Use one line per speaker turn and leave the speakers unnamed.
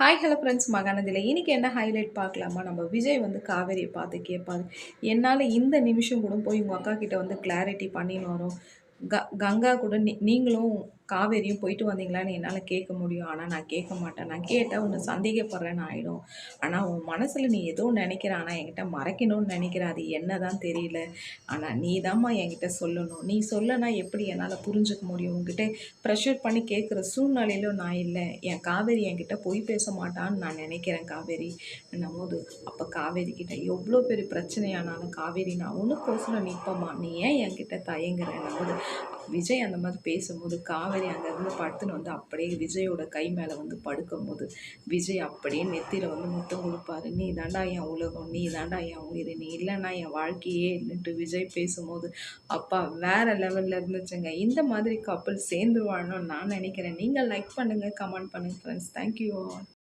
Hi hello friends மகானதில் இன்றைக்கி என்ன highlight பார்க்கலாமா? நம்ம விஜய் வந்து காவேரியை பார்த்து கேட்பாரு. என்னால் இந்த நிமிஷம் கூட போய் உங்கள் அக்கா கிட்டே வந்து கிளாரிட்டி பண்ணின்னு வரும். க கங்கா கூட நீ நீங்களும் காவேரியும் போயிட்டு வந்தீங்களான்னு என்னால் கேட்க முடியும். ஆனால் நான் கேட்க மாட்டேன். நான் கேட்டால் உன்னை சந்தேகப்படுறேன்னு ஆகிடும் ஆனால் உன் மனசில் நீ ஏதோ நினைக்கிற. ஆனால் என்கிட்ட மறைக்கணும்னு நினைக்கிற. அது என்ன தான் தெரியல. ஆனால் நீ தாம்மா என்கிட்ட சொல்லணும். நீ சொல்லனா எப்படி என்னால் புரிஞ்சுக்க முடியும்? உங்ககிட்ட ப்ரெஷர் பண்ணி கேட்குற சூழ்நிலையிலும் நான் இல்லை. என் காவேரி என்கிட்ட பொய் பேச மாட்டான்னு நான் நினைக்கிறேன் காவேரி. போது அப்போ காவேரி கிட்ட எவ்வளோ பெரிய பிரச்சனையானாலும் காவேரி நான் உனக்கோசரம் நிற்பமா நீ ஏன் என்கிட்ட தயங்குறேன் போது விஜய் அந்த மாதிரி பேசும்போது காவேரி அங்கேருந்து படுத்துன்னு வந்து அப்படியே விஜயோட கை மேலே வந்து படுக்கும் போது விஜய் அப்படியே நெத்தியில் வந்து முத்தம் கொடுப்பாரு. நீ தாண்டா என் உலகம். நீ தாண்டா என் உயிர். நீ இல்லைன்னா என் வாழ்க்கையே இல்லைன்ட்டு விஜய் பேசும்போது அப்பா வேறு லெவலில் இருந்துச்சுங்க. இந்த மாதிரி கப்பல் சேர்ந்து வாழணும்னு நான் நினைக்கிறேன். நீங்கள் லைக் பண்ணுங்கள் கமெண்ட் பண்ணுங்கள் ஃப்ரெண்ட்ஸ் தேங்க்யூ